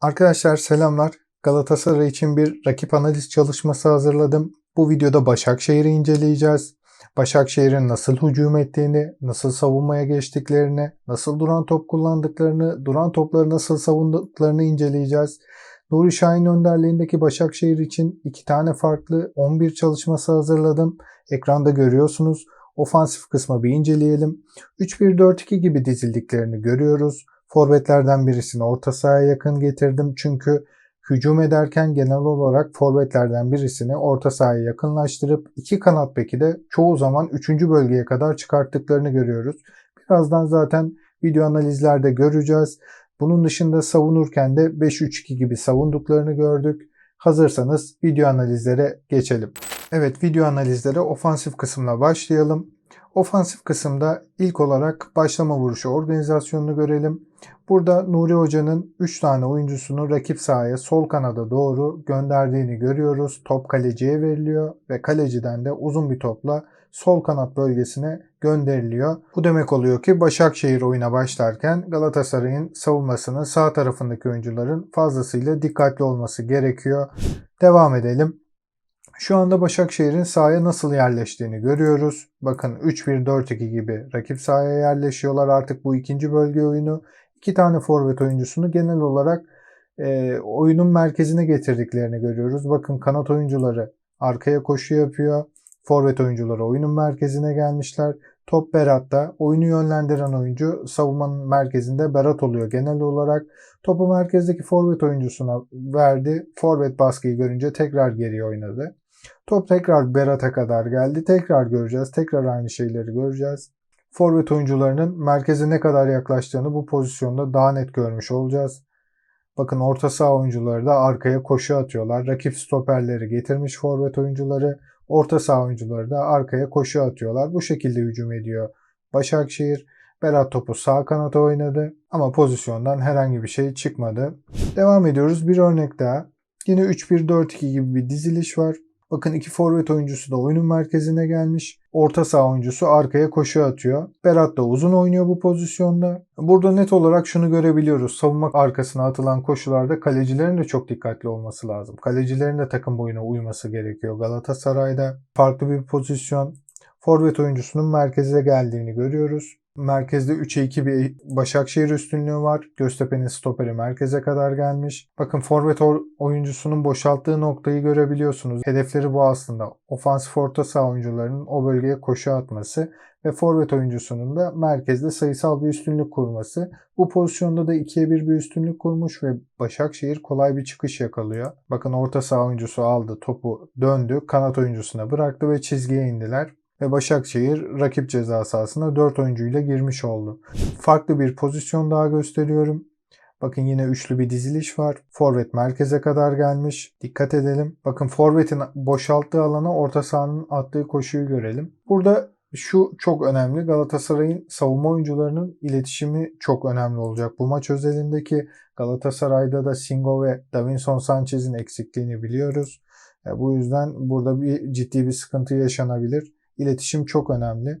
Arkadaşlar selamlar. Galatasaray için bir rakip analiz çalışması hazırladım. Bu videoda Başakşehir'i inceleyeceğiz. Başakşehir'in nasıl hücum ettiğini, nasıl savunmaya geçtiklerini, nasıl duran top kullandıklarını, duran topları nasıl savunduklarını inceleyeceğiz. Nuri Şahin önderliğindeki Başakşehir için iki tane farklı 11 çalışması hazırladım. Ekranda görüyorsunuz. Ofansif kısmı bir inceleyelim. 3-1-4-2 gibi dizildiklerini görüyoruz. Forvetlerden birisini orta sahaya yakın getirdim. Çünkü hücum ederken genel olarak forvetlerden birisini orta sahaya yakınlaştırıp iki kanat beki de çoğu zaman 3. bölgeye kadar çıkarttıklarını görüyoruz. Birazdan zaten video analizlerde göreceğiz. Bunun dışında savunurken de 5-3-2 gibi savunduklarını gördük. Hazırsanız video analizlere geçelim. Evet video analizlere ofansif kısımla başlayalım. Ofansif kısımda ilk olarak başlama vuruşu organizasyonunu görelim. Burada Nuri Hoca'nın 3 tane oyuncusunu rakip sahaya sol kanada doğru gönderdiğini görüyoruz. Top kaleciye veriliyor ve kaleciden de uzun bir topla sol kanat bölgesine gönderiliyor. Bu demek oluyor ki Başakşehir oyuna başlarken Galatasaray'ın savunmasının sağ tarafındaki oyuncuların fazlasıyla dikkatli olması gerekiyor. Devam edelim. Şu anda Başakşehir'in sahaya nasıl yerleştiğini görüyoruz. Bakın 3-1-4-2 gibi rakip sahaya yerleşiyorlar. Artık bu ikinci bölge oyunu. İki tane forvet oyuncusunu genel olarak e, oyunun merkezine getirdiklerini görüyoruz. Bakın kanat oyuncuları arkaya koşu yapıyor. Forvet oyuncuları oyunun merkezine gelmişler. Top Berat'ta. Oyunu yönlendiren oyuncu savunmanın merkezinde Berat oluyor genel olarak. Topu merkezdeki forvet oyuncusuna verdi. Forvet baskıyı görünce tekrar geriye oynadı. Top tekrar Berat'a kadar geldi. Tekrar göreceğiz. Tekrar aynı şeyleri göreceğiz. Forvet oyuncularının merkeze ne kadar yaklaştığını bu pozisyonda daha net görmüş olacağız. Bakın orta saha oyuncuları da arkaya koşu atıyorlar. Rakip stoperleri getirmiş forvet oyuncuları. Orta saha oyuncuları da arkaya koşu atıyorlar. Bu şekilde hücum ediyor Başakşehir. Berat topu sağ kanata oynadı ama pozisyondan herhangi bir şey çıkmadı. Devam ediyoruz. Bir örnek daha. Yine 3-1-4-2 gibi bir diziliş var. Bakın iki forvet oyuncusu da oyunun merkezine gelmiş. Orta saha oyuncusu arkaya koşu atıyor. Berat da uzun oynuyor bu pozisyonda. Burada net olarak şunu görebiliyoruz. Savunma arkasına atılan koşularda kalecilerin de çok dikkatli olması lazım. Kalecilerin de takım boyuna uyması gerekiyor. Galatasaray'da farklı bir pozisyon. Forvet oyuncusunun merkeze geldiğini görüyoruz. Merkezde 3'e 2 bir Başakşehir üstünlüğü var. Göztepe'nin stoperi merkeze kadar gelmiş. Bakın forvet oyuncusunun boşalttığı noktayı görebiliyorsunuz. Hedefleri bu aslında. Ofansif orta saha oyuncularının o bölgeye koşu atması ve forvet oyuncusunun da merkezde sayısal bir üstünlük kurması. Bu pozisyonda da 2'ye 1 bir üstünlük kurmuş ve Başakşehir kolay bir çıkış yakalıyor. Bakın orta saha oyuncusu aldı, topu döndü, kanat oyuncusuna bıraktı ve çizgiye indiler ve Başakşehir rakip ceza sahasına 4 oyuncuyla girmiş oldu. Farklı bir pozisyon daha gösteriyorum. Bakın yine üçlü bir diziliş var. Forvet merkeze kadar gelmiş. Dikkat edelim. Bakın Forvet'in boşalttığı alana orta sahanın attığı koşuyu görelim. Burada şu çok önemli. Galatasaray'ın savunma oyuncularının iletişimi çok önemli olacak. Bu maç özelindeki Galatasaray'da da Singo ve Davinson Sanchez'in eksikliğini biliyoruz. Bu yüzden burada bir ciddi bir sıkıntı yaşanabilir. İletişim çok önemli.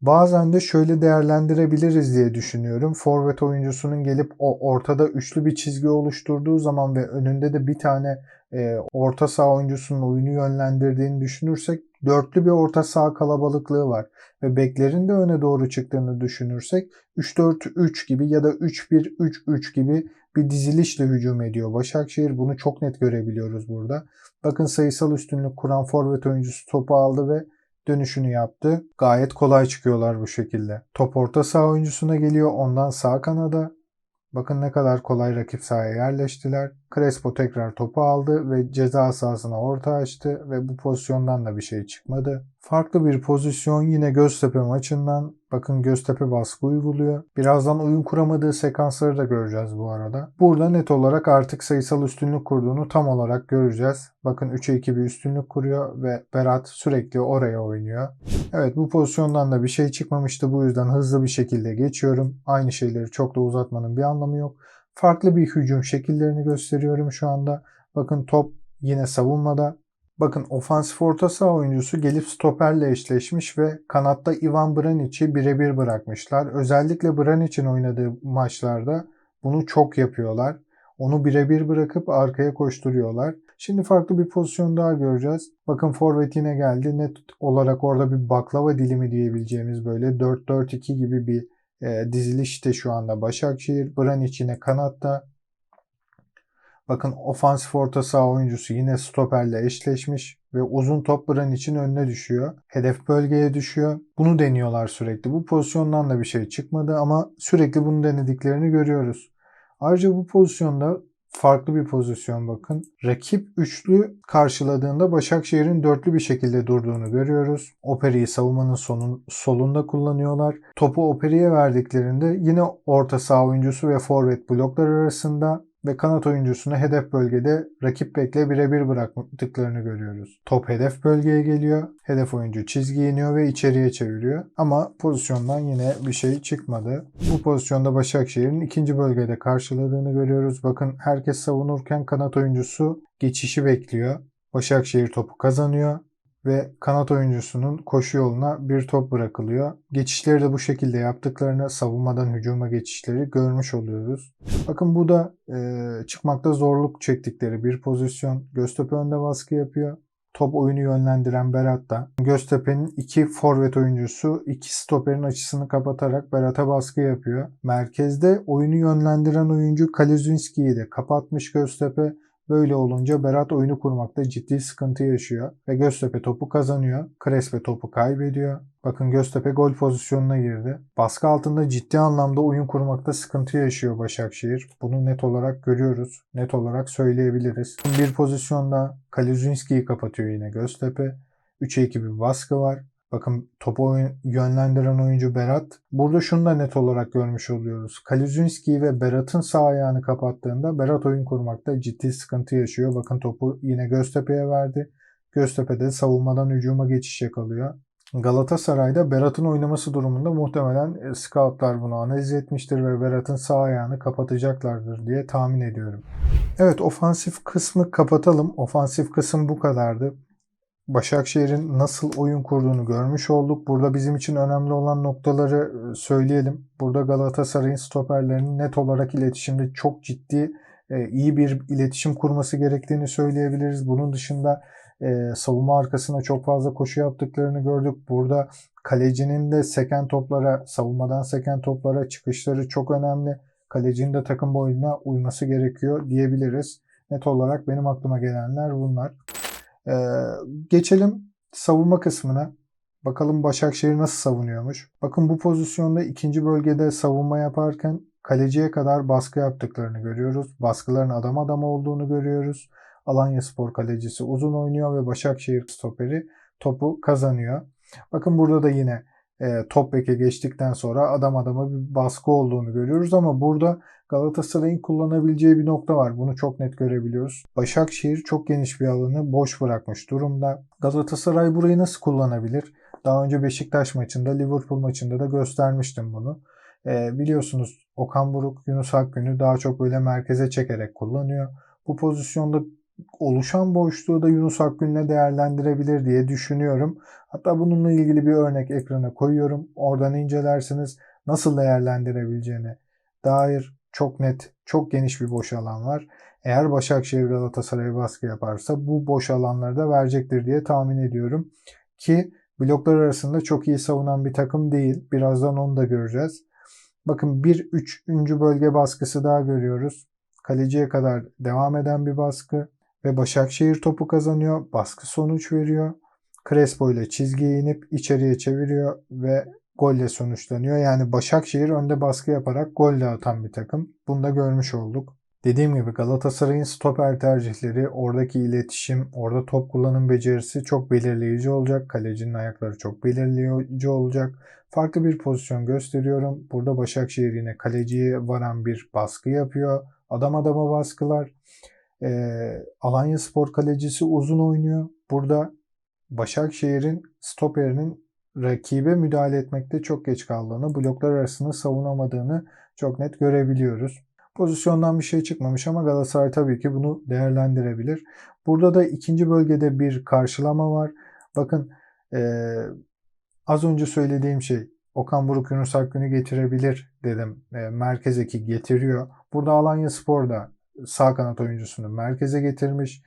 Bazen de şöyle değerlendirebiliriz diye düşünüyorum. Forvet oyuncusunun gelip o ortada üçlü bir çizgi oluşturduğu zaman ve önünde de bir tane e, orta saha oyuncusunun oyunu yönlendirdiğini düşünürsek dörtlü bir orta saha kalabalıklığı var. Ve beklerin de öne doğru çıktığını düşünürsek 3-4-3 gibi ya da 3-1-3-3 gibi bir dizilişle hücum ediyor. Başakşehir bunu çok net görebiliyoruz burada. Bakın sayısal üstünlük kuran forvet oyuncusu topu aldı ve dönüşünü yaptı. Gayet kolay çıkıyorlar bu şekilde. Top orta saha oyuncusuna geliyor. Ondan sağ kanada. Bakın ne kadar kolay rakip sahaya yerleştiler. Crespo tekrar topu aldı ve ceza sahasına orta açtı ve bu pozisyondan da bir şey çıkmadı. Farklı bir pozisyon yine Göztepe maçından. Bakın Göztepe baskı uyguluyor. Birazdan oyun kuramadığı sekansları da göreceğiz bu arada. Burada net olarak artık sayısal üstünlük kurduğunu tam olarak göreceğiz. Bakın 3'e 2 bir üstünlük kuruyor ve Berat sürekli oraya oynuyor. Evet bu pozisyondan da bir şey çıkmamıştı. Bu yüzden hızlı bir şekilde geçiyorum. Aynı şeyleri çok da uzatmanın bir anlamı yok. Farklı bir hücum şekillerini gösteriyorum şu anda. Bakın top yine savunmada. Bakın ofansif orta saha oyuncusu gelip stoperle eşleşmiş ve kanatta Ivan Branic'i birebir bırakmışlar. Özellikle Branic'in oynadığı maçlarda bunu çok yapıyorlar. Onu birebir bırakıp arkaya koşturuyorlar. Şimdi farklı bir pozisyon daha göreceğiz. Bakın forvet yine geldi. Net olarak orada bir baklava dilimi diyebileceğimiz böyle 4-4-2 gibi bir e, dizilişte şu anda Başakşehir. Branic yine kanatta. Bakın ofansif orta saha oyuncusu yine stoperle eşleşmiş ve uzun top Branic'in önüne düşüyor. Hedef bölgeye düşüyor. Bunu deniyorlar sürekli. Bu pozisyondan da bir şey çıkmadı ama sürekli bunu denediklerini görüyoruz. Ayrıca bu pozisyonda farklı bir pozisyon bakın. Rakip üçlü karşıladığında Başakşehir'in dörtlü bir şekilde durduğunu görüyoruz. Operi'yi savunmanın sonun, solunda kullanıyorlar. Topu Operi'ye verdiklerinde yine orta saha oyuncusu ve forvet bloklar arasında ve kanat oyuncusunu hedef bölgede rakip bekle birebir bıraktıklarını görüyoruz. Top hedef bölgeye geliyor. Hedef oyuncu çizgiye iniyor ve içeriye çeviriyor. Ama pozisyondan yine bir şey çıkmadı. Bu pozisyonda Başakşehir'in ikinci bölgede karşıladığını görüyoruz. Bakın herkes savunurken kanat oyuncusu geçişi bekliyor. Başakşehir topu kazanıyor ve kanat oyuncusunun koşu yoluna bir top bırakılıyor. Geçişleri de bu şekilde yaptıklarını savunmadan hücuma geçişleri görmüş oluyoruz. Bakın bu da e, çıkmakta zorluk çektikleri bir pozisyon. Göztepe önde baskı yapıyor. Top oyunu yönlendiren Berat da. Göztepe'nin iki forvet oyuncusu iki stoperin açısını kapatarak Berat'a baskı yapıyor. Merkezde oyunu yönlendiren oyuncu Kalizinski'yi de kapatmış Göztepe. Böyle olunca Berat oyunu kurmakta ciddi sıkıntı yaşıyor ve Göztepe topu kazanıyor. Crespe topu kaybediyor. Bakın Göztepe gol pozisyonuna girdi. Baskı altında ciddi anlamda oyun kurmakta sıkıntı yaşıyor Başakşehir. Bunu net olarak görüyoruz. Net olarak söyleyebiliriz. Bir pozisyonda Kaluzinski'yi kapatıyor yine Göztepe. 3'e 2 bir baskı var. Bakın topu yönlendiren oyuncu Berat. Burada şunu da net olarak görmüş oluyoruz. Kaluzinski ve Berat'ın sağ ayağını kapattığında Berat oyun kurmakta ciddi sıkıntı yaşıyor. Bakın topu yine Göztepe'ye verdi. Göztepe'de savunmadan hücuma geçiş yakalıyor. Galatasaray'da Berat'ın oynaması durumunda muhtemelen e, scoutlar bunu analiz etmiştir ve Berat'ın sağ ayağını kapatacaklardır diye tahmin ediyorum. Evet ofansif kısmı kapatalım. Ofansif kısım bu kadardı. Başakşehir'in nasıl oyun kurduğunu görmüş olduk. Burada bizim için önemli olan noktaları e, söyleyelim. Burada Galatasaray'ın stoperlerinin net olarak iletişimde çok ciddi e, iyi bir iletişim kurması gerektiğini söyleyebiliriz. Bunun dışında e, savunma arkasına çok fazla koşu yaptıklarını gördük. Burada kalecinin de seken toplara, savunmadan seken toplara çıkışları çok önemli. Kalecinin de takım boyuna uyması gerekiyor diyebiliriz. Net olarak benim aklıma gelenler bunlar. Ee, geçelim savunma kısmına. Bakalım Başakşehir nasıl savunuyormuş. Bakın bu pozisyonda ikinci bölgede savunma yaparken kaleciye kadar baskı yaptıklarını görüyoruz. Baskıların adam adam olduğunu görüyoruz. Alanya Spor kalecisi uzun oynuyor ve Başakşehir stoperi topu kazanıyor. Bakın burada da yine e, top beke geçtikten sonra adam adama bir baskı olduğunu görüyoruz ama burada Galatasaray'ın kullanabileceği bir nokta var. Bunu çok net görebiliyoruz. Başakşehir çok geniş bir alanı boş bırakmış durumda. Galatasaray burayı nasıl kullanabilir? Daha önce Beşiktaş maçında, Liverpool maçında da göstermiştim bunu. E, biliyorsunuz Okan Buruk, Yunus Akgün'ü daha çok böyle merkeze çekerek kullanıyor. Bu pozisyonda oluşan boşluğu da Yunus Akgün'le değerlendirebilir diye düşünüyorum. Hatta bununla ilgili bir örnek ekrana koyuyorum. Oradan incelersiniz nasıl değerlendirebileceğine dair çok net, çok geniş bir boş alan var. Eğer Başakşehir Galatasaray'a baskı yaparsa bu boş alanları da verecektir diye tahmin ediyorum. Ki bloklar arasında çok iyi savunan bir takım değil. Birazdan onu da göreceğiz. Bakın bir üçüncü bölge baskısı daha görüyoruz. Kaleciye kadar devam eden bir baskı ve Başakşehir topu kazanıyor. Baskı sonuç veriyor. Crespo ile çizgiye inip içeriye çeviriyor ve golle sonuçlanıyor. Yani Başakşehir önde baskı yaparak golle atan bir takım. Bunu da görmüş olduk. Dediğim gibi Galatasaray'ın stoper tercihleri, oradaki iletişim, orada top kullanım becerisi çok belirleyici olacak. Kalecinin ayakları çok belirleyici olacak. Farklı bir pozisyon gösteriyorum. Burada Başakşehir yine kaleciye varan bir baskı yapıyor. Adam adama baskılar. Ee, Alanya Spor kalecisi uzun oynuyor. Burada Başakşehir'in stoperinin rakibe müdahale etmekte çok geç kaldığını, bloklar arasında savunamadığını çok net görebiliyoruz. Pozisyondan bir şey çıkmamış ama Galatasaray tabii ki bunu değerlendirebilir. Burada da ikinci bölgede bir karşılama var. Bakın ee, az önce söylediğim şey Okan Buruk Yunus Akgün'ü getirebilir dedim. E, merkez eki getiriyor. Burada Alanya Spor da sağ kanat oyuncusunu merkeze getirmiş.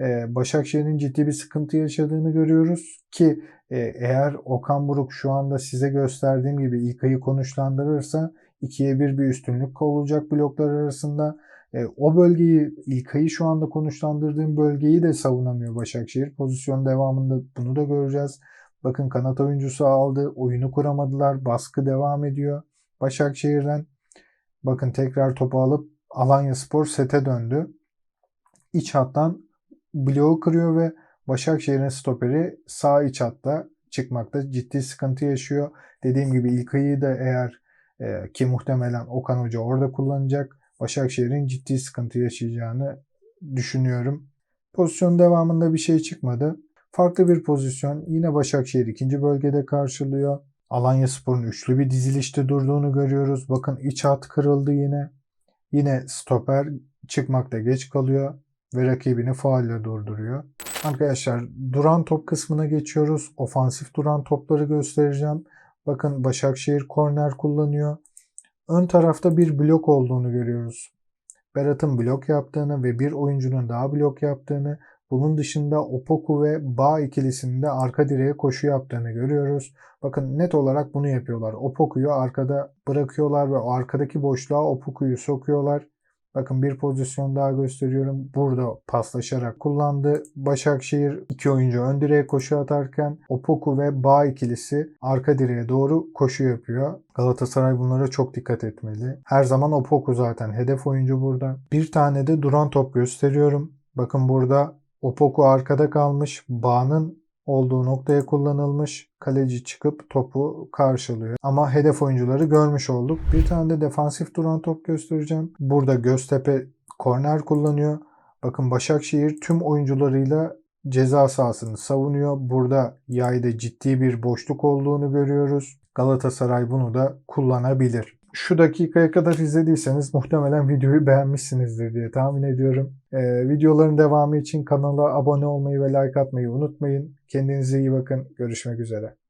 Ee, Başakşehir'in ciddi bir sıkıntı yaşadığını görüyoruz ki e, eğer Okan Buruk şu anda size gösterdiğim gibi İlkay'ı konuşlandırırsa ikiye bir bir üstünlük olacak bloklar arasında. E, o bölgeyi İlkay'ı şu anda konuşlandırdığım bölgeyi de savunamıyor Başakşehir. Pozisyon devamında bunu da göreceğiz. Bakın kanat oyuncusu aldı. Oyunu kuramadılar. Baskı devam ediyor. Başakşehir'den bakın tekrar topu alıp Alanya Spor sete döndü. İç hattan bloğu kırıyor ve Başakşehir'in stoperi sağ iç hatta çıkmakta ciddi sıkıntı yaşıyor. Dediğim gibi İlkay'ı da eğer e, ki muhtemelen Okan Hoca orada kullanacak. Başakşehir'in ciddi sıkıntı yaşayacağını düşünüyorum. Pozisyon devamında bir şey çıkmadı. Farklı bir pozisyon. Yine Başakşehir ikinci bölgede karşılıyor. Alanya Spor'un üçlü bir dizilişte durduğunu görüyoruz. Bakın iç hat kırıldı yine. Yine stoper çıkmakta geç kalıyor ve rakibini faulle durduruyor. Arkadaşlar duran top kısmına geçiyoruz. Ofansif duran topları göstereceğim. Bakın Başakşehir korner kullanıyor. Ön tarafta bir blok olduğunu görüyoruz. Berat'ın blok yaptığını ve bir oyuncunun daha blok yaptığını, bunun dışında Opoku ve Bağ ikilisinin de arka direğe koşu yaptığını görüyoruz. Bakın net olarak bunu yapıyorlar. Opoku'yu arkada bırakıyorlar ve o arkadaki boşluğa Opoku'yu sokuyorlar. Bakın bir pozisyon daha gösteriyorum. Burada paslaşarak kullandı. Başakşehir iki oyuncu ön direğe koşu atarken Opoku ve Bağ ikilisi arka direğe doğru koşu yapıyor. Galatasaray bunlara çok dikkat etmeli. Her zaman Opoku zaten hedef oyuncu burada. Bir tane de duran top gösteriyorum. Bakın burada Opoku arkada kalmış. Bağ'ın olduğu noktaya kullanılmış. Kaleci çıkıp topu karşılıyor. Ama hedef oyuncuları görmüş olduk. Bir tane de defansif duran top göstereceğim. Burada Göztepe korner kullanıyor. Bakın Başakşehir tüm oyuncularıyla ceza sahasını savunuyor. Burada yayda ciddi bir boşluk olduğunu görüyoruz. Galatasaray bunu da kullanabilir. Şu dakikaya kadar izlediyseniz muhtemelen videoyu beğenmişsinizdir diye tahmin ediyorum. Ee, videoların devamı için kanala abone olmayı ve like atmayı unutmayın. Kendinize iyi bakın. Görüşmek üzere.